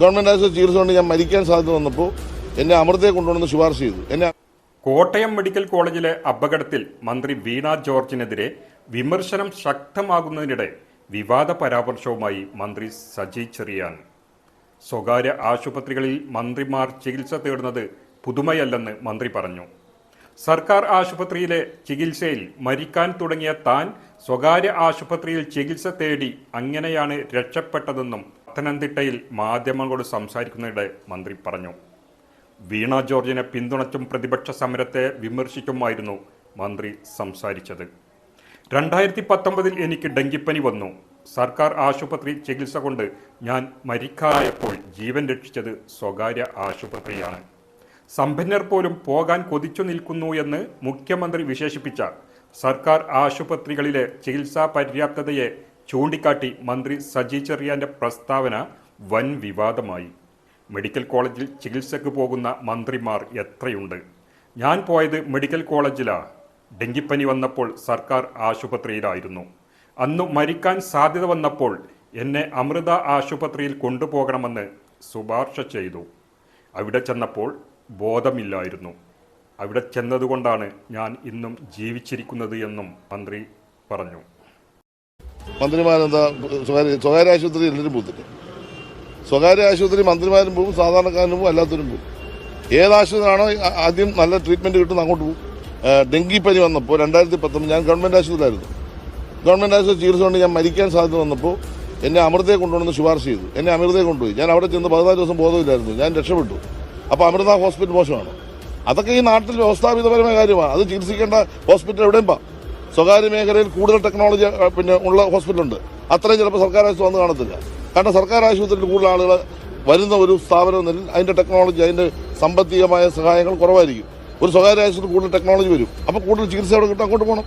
Government ആശുപത്രി ചികിത്സ കൊണ്ട് ഞാൻ മരിക്കാൻ സാധ്യത വന്നപ്പോൾ എന്നെ അമൃതയെ കൊണ്ടുവന്ന് ശുപാർശ ചെയ്തു. എന്നെ കോട്ടയം മെഡിക്കൽ കോളേജിലെ അപകടത്തിൽ മന്ത്രി വീണ ജോർജിനെതിരെ വിമർശനം ശക്തമാകുന്നതിനിടെ വിവാദ പരാമർശവുമായി മന്ത്രി സജി ചെറിയാൻ. സ്വകാര്യ ആശുപത്രികളിൽ മന്ത്രിമാർ ചികിത്സ തേടുന്നത് പുതുമയല്ലെന്ന് മന്ത്രി പറഞ്ഞു. സർക്കാർ ആശുപത്രിയിലെ ചികിത്സയിൽ മരിക്കാൻ തുടങ്ങിയ താൻ സ്വകാര്യ ആശുപത്രിയിൽ ചികിത്സ തേടി അങ്ങനെയാണ് രക്ഷപ്പെട്ടതെന്നും പത്തനംതിട്ടയിൽ മാധ്യമങ്ങളോട് സംസാരിക്കുന്നതിനിടെ മന്ത്രി പറഞ്ഞു. വീണ ജോർജിനെ പിന്തുണച്ചും പ്രതിപക്ഷ സമരത്തെ വിമർശിച്ചുമായിരുന്നു മന്ത്രി സംസാരിച്ചത്. രണ്ടായിരത്തി പത്തൊമ്പതിൽ എനിക്ക് ഡെങ്കിപ്പനി വന്നു. സർക്കാർ ആശുപത്രി ചികിത്സ കൊണ്ട് ഞാൻ മരിക്കായപ്പോൾ ജീവൻ രക്ഷിച്ചത് സ്വകാര്യ ആശുപത്രിയാണ്. സമ്പന്നർ പോലും പോകാൻ കൊതിച്ചു നിൽക്കുന്നു എന്ന് മുഖ്യമന്ത്രി വിശേഷിപ്പിച്ച സർക്കാർ ആശുപത്രികളിലെ ചികിത്സാ പര്യാപ്തതയെ ചൂണ്ടിക്കാട്ടി മന്ത്രി സജി ചെറിയാന്റെ പ്രസ്താവന വൻ വിവാദമായി. മെഡിക്കൽ കോളേജിൽ ചികിത്സയ്ക്ക് പോകുന്ന മന്ത്രിമാർ എത്രയുണ്ട്? ഞാൻ പോയത് മെഡിക്കൽ കോളേജിലാ. ഡെങ്കിപ്പനി വന്നപ്പോൾ സർക്കാർ ആശുപത്രിയിലായിരുന്നു. അന്നു മരിക്കാൻ സാധ്യത വന്നപ്പോൾ എന്നെ അമൃത ആശുപത്രിയിൽ കൊണ്ടുപോകണമെന്ന് ശുപാർശ ചെയ്തു. അവിടെ ചെന്നപ്പോൾ ബോധമില്ലായിരുന്നു. അവിടെ ചെന്നതുകൊണ്ടാണ് ഞാൻ ഇന്നും ജീവിച്ചിരിക്കുന്നത് എന്നും മന്ത്രി പറഞ്ഞു. മന്ത്രിമാരെന്താ സ്വകാര്യ സ്വകാര്യ ആശുപത്രി എല്ലാവരും പോകത്തില്ല സ്വകാര്യ ആശുപത്രി മന്ത്രിമാരും പോകും സാധാരണക്കാരനും പോകും അല്ലാത്തവരും പോകും. ഏത് ആശുപത്രിയാണോ ആദ്യം നല്ല ട്രീറ്റ്മെന്റ് കിട്ടുന്ന അങ്ങോട്ട് പോകും. ഡെങ്കിപ്പനി വന്നപ്പോൾ രണ്ടായിരത്തി പത്തൊമ്പത് ഞാൻ ഗവൺമെന്റ് ആശുപത്രിയിലായിരുന്നു. ഗവൺമെന്റ് ആശുപത്രി ചികിത്സ കൊണ്ട് ഞാൻ മരിക്കാൻ സാധ്യത വന്നപ്പോൾ എന്നെ അമൃതയെ കൊണ്ടുവന്ന് ശുപാർശ ചെയ്തു. എന്നെ അമൃതയെ കൊണ്ടുപോയി. ഞാൻ അവിടെ ചെന്ന് പതിനാല് ദിവസം ബോധമില്ലായിരുന്നു. ഞാൻ രക്ഷപ്പെട്ടു. അപ്പോൾ അമൃത ഹോസ്പിറ്റൽ മോശമാണ്? അതൊക്കെ ഈ നാട്ടിൽ വ്യവസ്ഥാപിതപരമായ കാര്യമാണ്. അത് ചികിത്സിക്കേണ്ട ഹോസ്പിറ്റൽ എവിടെയും പാ. സ്വകാര്യ മേഖലയിൽ കൂടുതൽ ടെക്നോളജി പിന്നെ ഉള്ള ഹോസ്പിറ്റലുണ്ട്. അത്രയും ചിലപ്പോൾ സർക്കാർ ആശുപത്രി വന്ന് കാണത്തില്ല. കാരണം സർക്കാർ ആശുപത്രിയിൽ കൂടുതൽ ആളുകൾ വരുന്ന ഒരു സ്ഥാപനം എന്നതിൽ അതിന്റെ ടെക്നോളജി അതിന്റെ സാമ്പത്തികമായ സഹായങ്ങൾ കുറവായിരിക്കും. ഒരു സ്വകാര്യ ആശുപത്രി കൂടുതൽ ടെക്നോളജി വരും. അപ്പോൾ കൂടുതൽ ചികിത്സ അവിടെ കിട്ടും അങ്ങോട്ട് പോകണം